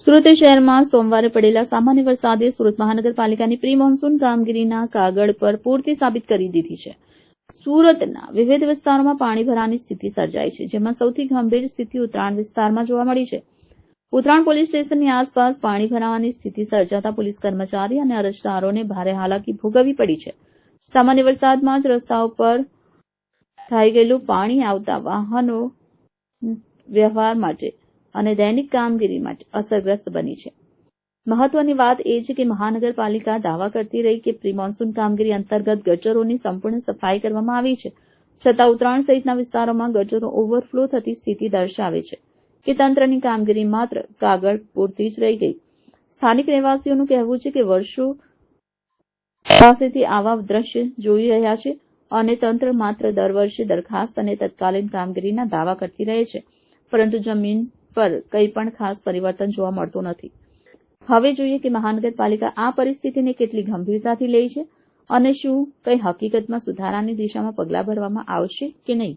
સુરત શહેરમાં સોમવારે પડેલા સામાન્ય વરસાદે સુરત મહાનગરપાલિકાની પ્રી મોન્સૂન કામગીરીના કાગળ પર પૂરતી સાબિત કરી દીધી છે. સુરતના વિવિધ વિસ્તારોમાં પાણી ભરાની સ્થિતિ સર્જાઈ છે, જેમાં સૌથી ગંભીર સ્થિતિ ઉત્તરાયણ વિસ્તારમાં જોવા મળી છે. ઉત્તરાયણ પોલીસ સ્ટેશનની આસપાસ પાણી ભરાવાની સ્થિતિ સર્જાતા પોલીસ કર્મચારી અને અરજદારોને ભારે હાલાકી ભોગવવી પડી છે. સામાન્ય વરસાદમાં જ રસ્તાઓ પર થઈ ગયેલું પાણી આવતા વાહનો વ્યવહાર માટે અને દૈનિક કામગીરી માટે અસરગ્રસ્ત બની છે. મહત્વની વાત એ છે કે મહાનગરપાલિકા દાવા કરતી રહી કે પ્રી મોન્સૂન કામગીરી અંતર્ગત ગટરોની સંપૂર્ણ સફાઈ કરવામાં આવી છે, છતાં ઉત્તરાયણ સહિતના વિસ્તારોમાં ગટરો ઓવરફ્લો થતી સ્થિતિ દર્શાવે છે કે તંત્રની કામગીરી માત્ર કાગળ પૂરતી જ રહી ગઈ. સ્થાનિક રહેવાસીઓનું કહેવું છે કે વર્ષો પાસેથી આવા દ્રશ્ય જોઈ રહ્યા છે અને તંત્ર માત્ર દર વર્ષે દરખાસ્ત અને તત્કાલીન કામગીરીના દાવા કરતી રહે છે, પરંતુ જમીન પર કંઈ પણ ખાસ પરિવર્તન જોવા મળતું નથી. હવે જોઈએ કે મહાનગરપાલિકા આ પરિસ્થિતિને કેટલી ગંભીરતાથી લે છે અને શું કંઈ હકીકતમાં સુધારાની દિશામાં પગલાં ભરવામાં આવશે કે નહીં.